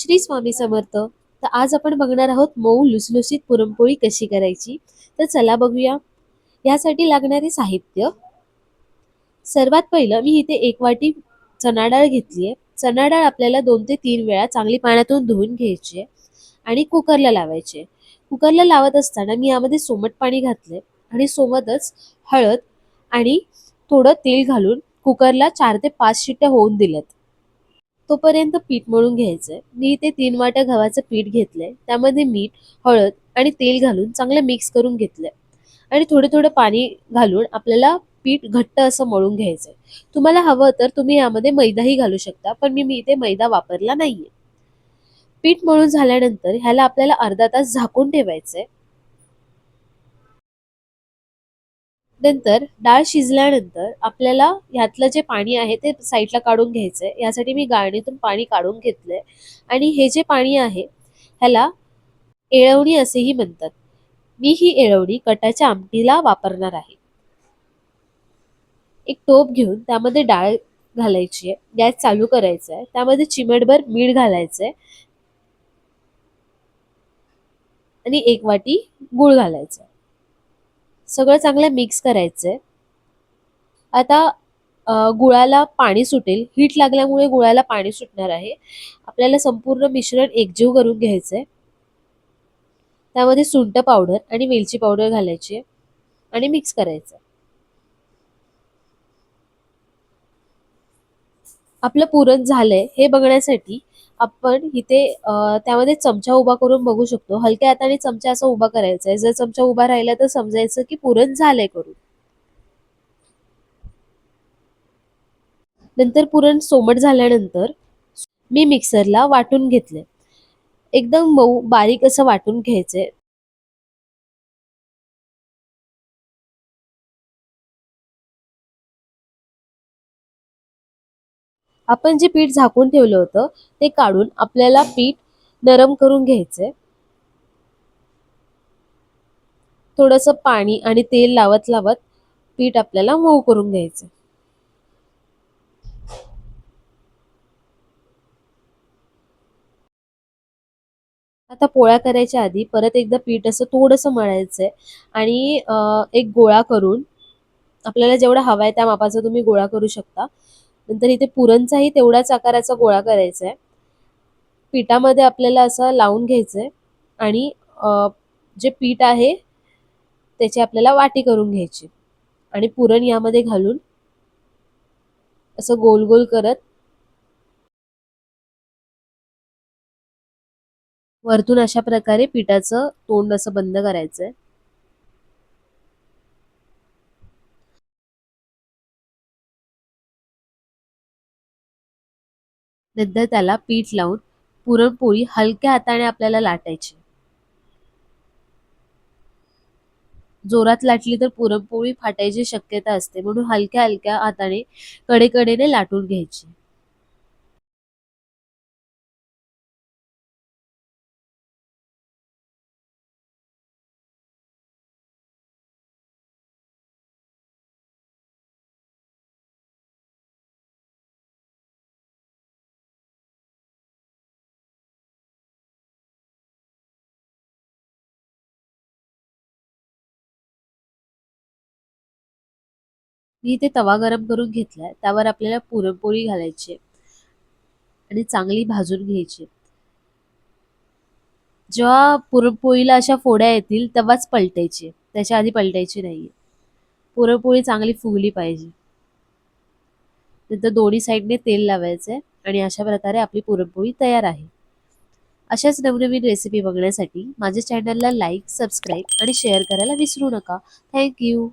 श्री स्वामी समर्थ. तर आज आपण बघणार आहोत मऊ लुसलुसीत पुरणपोळी कशी करायची? तर चला बघूया. यासाठी लागणारे साहित्य. सर्वात पहिलं मी इथे एक वाटी चणा डाळ घेतली आहे चणा डाळ आपल्याला दोन ते तीन वेळा चांगली पाण्यातून धुवून घ्यायची आहे आणि कुकरला लावायची आहे कुकरला लावत असताना मी यामध्ये सोमट पाणी घातले आणि सोबतच हळद आणि थोडं तेल घालून कुकरला चार ते पाच शिट्ट्या होऊन दिल्यात. तोपर्यंत पीठ मळून घ्यायचंय. मी इथे तीन वाट्या गव्हाचं पीठ घेतलंय. त्यामध्ये मीठ हळद आणि तेल घालून चांगलं मिक्स करून घेतलंय. आणि थोडं थोडं पाणी घालून आपल्याला पीठ घट्ट असं मळून घ्यायचंय. तुम्हाला हवं तर तुम्ही यामध्ये मैदाही घालू शकता पण मी मी इथे मैदा वापरला नाहीये. पीठ मळून झाल्यानंतर ह्याला आपल्याला अर्धा तास झाकून ठेवायचंय. नंतर डाळ शिजल्यानंतर आपल्याला ह्यातलं जे पाणी आहे ते साईडला काढून घ्यायचंय. यासाठी मी गाळणीतून पाणी काढून घेतलंय. आणि हे जे पाणी आहे ह्याला एळवणी असेही म्हणतात. मी ही एळवणी कटाच्या आमटीला वापरणार आहे. एक टोप घेऊन त्यामध्ये डाळ घालायची आहे. गॅस चालू करायचा आहे. त्यामध्ये चिमटभर मीठ घालायचंय आणि एक वाटी गूळ घालायचा सगळं चांगलं मिक्स करायचंय. आता गुळाला पाणी सुटेल. हीट लागल्यामुळे गुळाला पाणी सुटणार आहे. आपल्याला संपूर्ण मिश्रण एकजीव करून घ्यायचंय. त्यामध्ये सुंठ पावडर आणि वेलची पावडर घालायची आणि मिक्स करायचं आपलं पुरण झालंय हे बघण्यासाठी आपण इथे त्यामध्ये चमचा उभा करून बघू शकतो. हलक्या हाताने चमचा असा उभा करायचा आहे. जर चमचा उभा राहिला तर समजायचं की पुरण झालंय करून. नंतर पुरण सोमट झाल्यानंतर मी मिक्सरला वाटून घेतले एकदम मऊ बारीक असं वाटून घ्यायचंय. आपण जे पीठ झाकून ठेवलं होतं ते काढून आपल्याला पीठ नरम करून घ्यायचंय. थोडस पाणी आणि तेल लावत लावत पीठ आपल्याला मऊ करून घ्यायचं आता पोळ्या करायच्या आधी परत एकदा पीठ असं थोडंसं मळायचंय आणि एक गोळा करून आपल्याला जेवढा हवा आहे त्या मापाचा तुम्ही गोळा करू शकता. नंतर इथे पुरणचाही तेवढ्याच आकाराचा गोळा करायचा आहे पिठामध्ये आपल्याला असं लावून घ्यायचंय आणि जे पीठ आहे त्याची आपल्याला वाटी करून घ्यायची. आणि पुरण यामध्ये घालून असं गोल गोल करत वरतून अशा प्रकारे पिठाचं तोंड असं बंद करायचंय. नंतर त्याला पीठ लावून पुरणपोळी हलक्या हाताने आपल्याला लाटायची. जोरात लाटली तर पुरणपोळी फाटायची शक्यता असते म्हणून हलक्या हलक्या हाताने कडेकडेने लाटून घ्यायची. मी इथे तवा गरम करून घेतलाय. त्यावर आपल्याला पुरणपोळी घालायची आणि चांगली भाजून घ्यायची जेव्हा पुरणपोळीला अशा फोड्या येतील तेव्हाच पलटायची त्याच्या आधी पलटायची नाहीये. पुरणपोळी चांगली फुगली पाहिजे. नंतर दोन्ही साईडने तेल लावायचंय आणि अशा प्रकारे आपली पुरणपोळी तयार आहे. अशाच नवनवीन रेसिपी बघण्यासाठी माझ्या चॅनलला लाईक सबस्क्राईब आणि शेअर करायला विसरू नका. थँक्यू